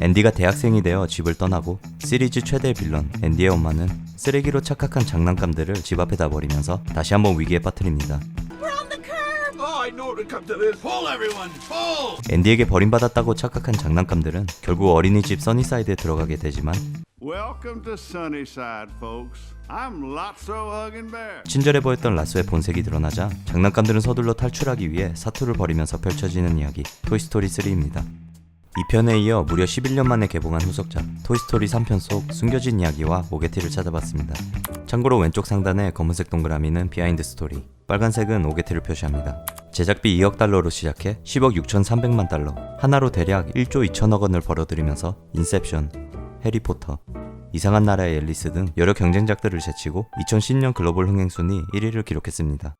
앤디가 대학생이 되어 집을 떠나고 시리즈 최대 빌런 앤디의 엄마는 쓰레기로 착각한 장난감들을 집 앞에다 버리면서 다시 한번 위기에 빠뜨립니다. 앤디에게 버림받았다고 착각한 장난감들은 결국 어린이집 써니사이드에 들어가게 되지만. 친절해 보였던 라스의 본색이 드러나자 장난감들은 서둘러 탈출하기 위해 사투를 벌이면서 펼쳐지는 이야기 토이스토리 3입니다. 2편에 이어 무려 11년 만에 개봉한 후속작 토이스토리 3편 속 숨겨진 이야기와 오게티를 찾아봤습니다. 참고로 왼쪽 상단의 검은색 동그라미는 비하인드 스토리, 빨간색은 오게티를 표시합니다. 제작비 2억 달러로 시작해 10억 6,300만 달러, 하나로 대략 1조 2천억 원을 벌어들이면서 인셉션, 해리포터, 이상한 나라의 앨리스 등 여러 경쟁작들을 제치고 2010년 글로벌 흥행 순위 1위를 기록했습니다.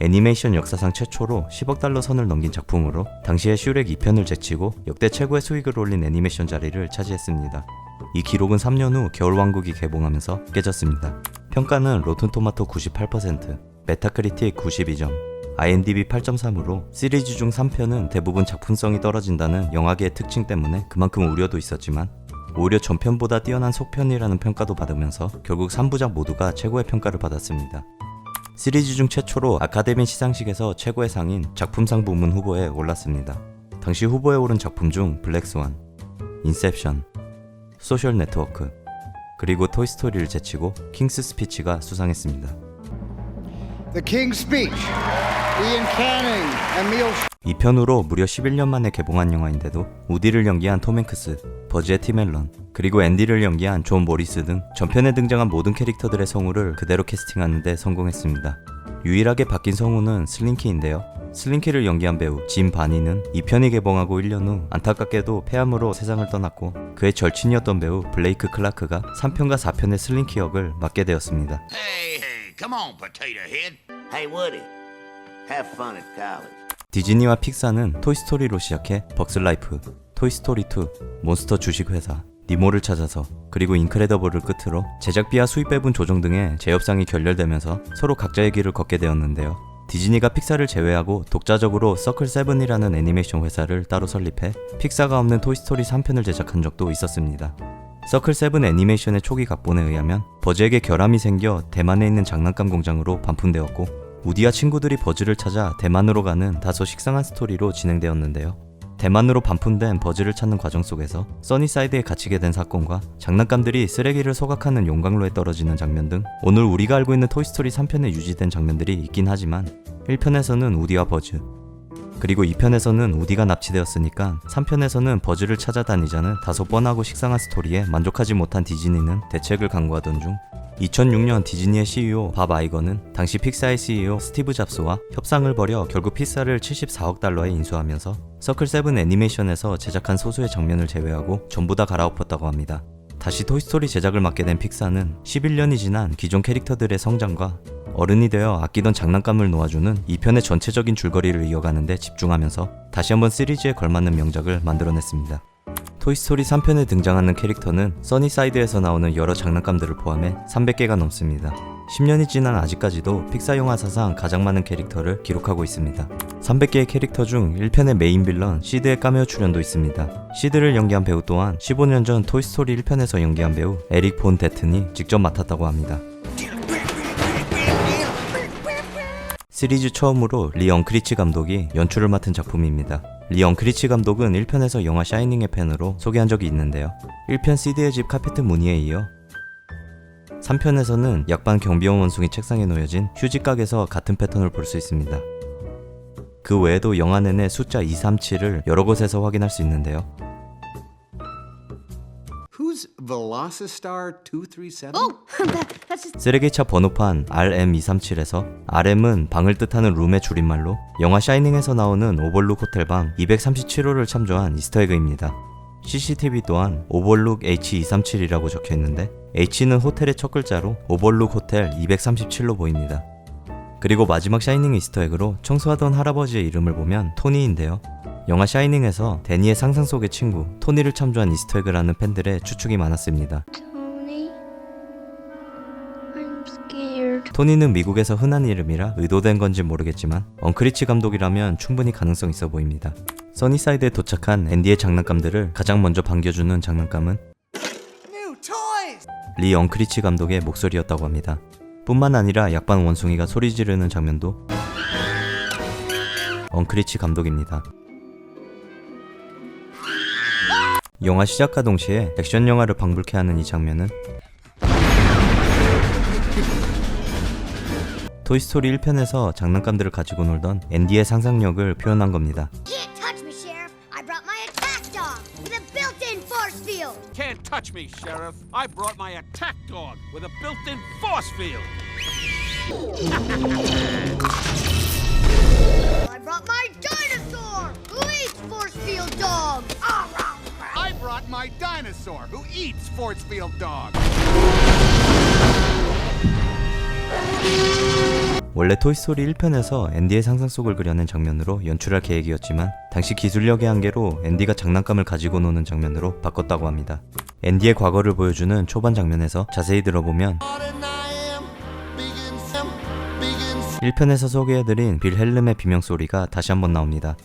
애니메이션 역사상 최초로 10억 달러 선을 넘긴 작품으로 당시에 슈렉 2편을 제치고 역대 최고의 수익을 올린 애니메이션 자리를 차지했습니다. 이 기록은 3년 후 겨울왕국이 개봉하면서 깨졌습니다. 평가는 로튼토마토 98%, 메타크리틱 92점, IMDb 8.3으로 시리즈 중 3편은 대부분 작품성이 떨어진다는 영화계의 특징 때문에 그만큼 우려도 있었지만 오히려 전편보다 뛰어난 속편이라는 평가도 받으면서 결국 3부작 모두가 최고의 평가를 받았습니다. 시리즈 중 최초로 아카데미 시상식에서 최고의 상인 작품상 부문 후보에 올랐습니다. 당시 후보에 오른 작품 중 블랙스완, 인셉션, 소셜 네트워크, 그리고 토이스토리를 제치고 킹스 스피치가 수상했습니다. The King's Speech. Ian Canning, Emil 2편으로 무려 11년 만에 개봉한 영화인데도 우디를 연기한 톰 행크스, 버즈의 팀 앨런, 그리고 앤디를 연기한 존 모리스 등 전편에 등장한 모든 캐릭터들의 성우를 그대로 캐스팅하는 데 성공했습니다. 유일하게 바뀐 성우는 슬링키인데요. 슬링키를 연기한 배우 짐 바니는 2편이 개봉하고 1년 후 안타깝게도 폐암으로 세상을 떠났고 그의 절친이었던 배우 블레이크 클라크가 3편과 4편의 슬링키 역을 맡게 되었습니다. Hey, hey, 디즈니와 픽사는 토이스토리로 시작해 벅스라이프, 토이스토리2, 몬스터 주식회사, 니모를 찾아서 그리고 인크레더블을 끝으로 제작비와 수입 배분 조정 등의 재협상이 결렬되면서 서로 각자의 길을 걷게 되었는데요. 디즈니가 픽사를 제외하고 독자적으로 서클7이라는 애니메이션 회사를 따로 설립해 픽사가 없는 토이스토리 3편을 제작한 적도 있었습니다. 서클7 애니메이션의 초기 각본에 의하면 버즈에게 결함이 생겨 대만에 있는 장난감 공장으로 반품되었고 우디와 친구들이 버즈를 찾아 대만으로 가는 다소 식상한 스토리로 진행되었는데요. 대만으로 반품된 버즈를 찾는 과정 속에서 써니사이드에 갇히게 된 사건과 장난감들이 쓰레기를 소각하는 용광로에 떨어지는 장면 등 오늘 우리가 알고 있는 토이스토리 3편에 유지된 장면들이 있긴 하지만 1편에서는 우디와 버즈 그리고 2편에서는 우디가 납치되었으니까 3편에서는 버즈를 찾아다니자는 다소 뻔하고 식상한 스토리에 만족하지 못한 디즈니는 대책을 강구하던 중 2006년 디즈니의 CEO 밥 아이거는 당시 픽사의 CEO 스티브 잡스와 협상을 벌여 결국 픽사를 74억 달러에 인수하면서 서클 7 애니메이션에서 제작한 소수의 장면을 제외하고 전부 다 갈아엎었다고 합니다. 다시 토이스토리 제작을 맡게 된 픽사는 11년이 지난 기존 캐릭터들의 성장과 어른이 되어 아끼던 장난감을 놓아주는 2편의 전체적인 줄거리를 이어가는데 집중하면서 다시 한번 시리즈에 걸맞는 명작을 만들어냈습니다. 토이스토리 3편에 등장하는 캐릭터는 써니사이드에서 나오는 여러 장난감들을 포함해 300개가 넘습니다. 10년이 지난 아직까지도 픽사 영화 사상 가장 많은 캐릭터를 기록하고 있습니다. 300개의 캐릭터 중 1편의 메인 빌런 시드의 카메오 출연도 있습니다. 시드를 연기한 배우 또한 15년 전 토이스토리 1편에서 연기한 배우 에릭 본 데튼이 직접 맡았다고 합니다. 시리즈 처음으로 리 엉크리치 감독이 연출을 맡은 작품입니다. 리 엉크리치 감독은 1편에서 영화 샤이닝의 팬으로 소개한 적이 있는데요. 1편 시드의 집 카페트 무늬에 이어 3편에서는 약반 경비원 원숭이 책상에 놓여진 휴지각에서 같은 패턴을 볼 수 있습니다. 그 외에도 영화 내내 숫자 237을 여러 곳에서 확인할 수 있는데요. Who's Velocitar 237? Oh, that, that's just 쓰레기차 번호판 RM237에서 RM은 방을 뜻하는 룸의 줄임말로 영화 샤이닝에서 나오는 오벌룩 호텔 방 237호를 참조한 이스터에그입니다. CCTV 또한 오벌룩 H237이라고 적혀 있는데 H는 호텔의 첫 글자로 오벌룩 호텔 237로 보입니다. 그리고 마지막 샤이닝 이스터에그로 청소하던 할아버지의 이름을 보면 토니인데요. 영화 샤이닝에서 데니의 상상 속의 친구 토니를 참조한 이스터에그라는 팬들의 추측이 많았습니다. 토니는 미국에서 흔한 이름이라 의도된 건지 모르겠지만 엉크리치 감독이라면 충분히 가능성 있어 보입니다. 써니사이드에 도착한 앤디의 장난감들을 가장 먼저 반겨주는 장난감은 리 엉크리치 감독의 목소리였다고 합니다. 뿐만 아니라 약반 원숭이가 소리 지르는 장면도 엉크리치 감독입니다. 영화 시작과 동시에 액션 영화를 방불케 하는 이 장면은 토이스토리 1편에서 장난감들을 가지고 놀던 앤디의 상상력을 표현한 겁니다. Can't touch me, Sheriff. I brought my attack dog with a built-in force field. I brought dinosaur who eats force field dogs. Ah, rah. I brought my dinosaur who eats Force Field dog. 원래 토이스토리 1편에서 앤디의 상상 속을 그려낸 장면으로 연출할 계획이었지만 당시 기술력의 한계로 앤디가 장난감을 가지고 노는 장면으로 바꿨다고 합니다. 앤디의 과거를 보여주는 초반 장면에서 자세히 들어보면 1편에서 소개해드린 빌 헬름의 비명소리가 다시 한번 나옵니다.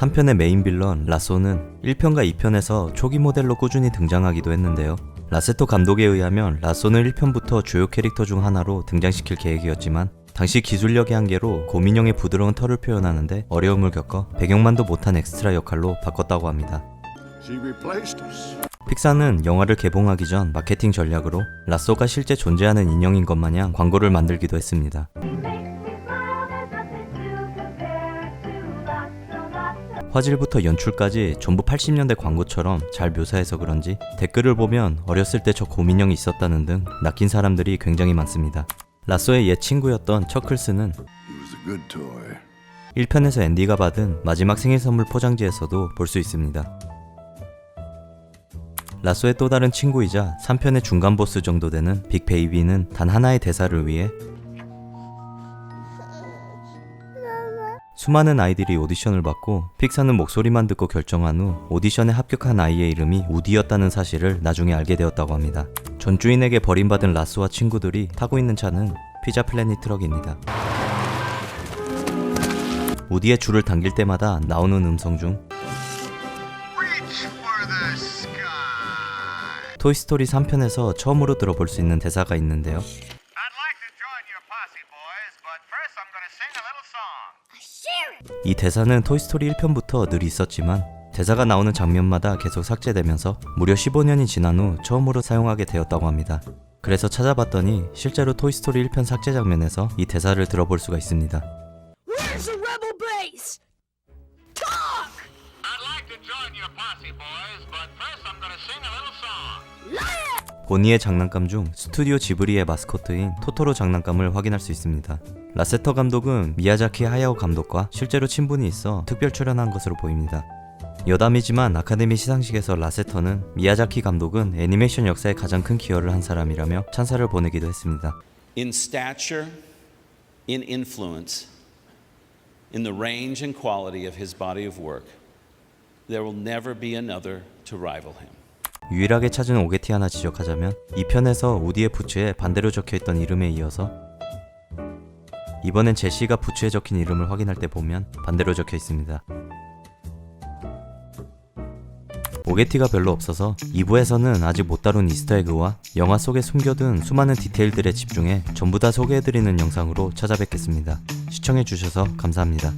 3편의 메인 빌런 라소는 1편과 2편에서 초기 모델로 꾸준히 등장하기도 했는데요. 라세토 감독에 의하면 라소는 1편부터 주요 캐릭터 중 하나로 등장시킬 계획이었지만 당시 기술력의 한계로 고민형의 부드러운 털을 표현하는데 어려움을 겪어 배경만도 못한 엑스트라 역할로 바꿨다고 합니다. 픽사는 영화를 개봉하기 전 마케팅 전략으로 라소가 실제 존재하는 인형인 것 마냥 광고를 만들기도 했습니다. 화질부터 연출까지 전부 80년대 광고처럼 잘 묘사해서 그런지 댓글을 보면 어렸을 때 저 고민형이 있었다는 등 낚인 사람들이 굉장히 많습니다. 라소의 옛 친구였던 처클스는 He was a good toy. 1편에서 앤디가 받은 마지막 생일 선물 포장지에서도 볼 수 있습니다. 라소의 또 다른 친구이자 3편의 중간 보스 정도 되는 빅 베이비는 단 하나의 대사를 위해 수많은 아이들이 오디션을 받고 픽사는 목소리만 듣고 결정한 후 오디션에 합격한 아이의 이름이 우디였다는 사실을 나중에 알게 되었다고 합니다. 전주인에게 버림받은 라스와 친구들이 타고 있는 차는 피자 플래닛 트럭입니다. 우디의 줄을 당길 때마다 나오는 음성 중 토이스토리 3편에서 처음으로 들어볼 수 있는 대사가 있는데요. 이 대사는 토이스토리 1편부터 늘 있었지만 대사가 나오는 장면마다 계속 삭제되면서 무려 15년이 지난 후 처음으로 사용하게 되었다고 합니다. 그래서 찾아봤더니 실제로 토이스토리 1편 삭제 장면에서 이 대사를 들어볼 수가 있습니다. 보니의 장난감 중 스튜디오 지브리의 마스코트인 토토로 장난감을 확인할 수 있습니다. 라세터 감독은 미야자키 하야오 감독과 실제로 친분이 있어 특별 출연한 것으로 보입니다. 여담이지만 아카데미 시상식에서 라세터는 미야자키 감독은 애니메이션 역사에 가장 큰 기여를 한 사람이라며 찬사를 보내기도 했습니다. in stature, in influence, in the range and quality of his body of work, there will never be another to rival him. 유일하게 찾은 오게티 하나 지적하자면 이 편에서 우디의 부츠에 반대로 적혀있던 이름에 이어서 이번엔 제시가 부츠에 적힌 이름을 확인할 때 보면 반대로 적혀 있습니다. 오게티가 별로 없어서 2부에서는 아직 못 다룬 이스터에그와 영화 속에 숨겨둔 수많은 디테일들에 집중해 전부 다 소개해드리는 영상으로 찾아뵙겠습니다. 시청해주셔서 감사합니다.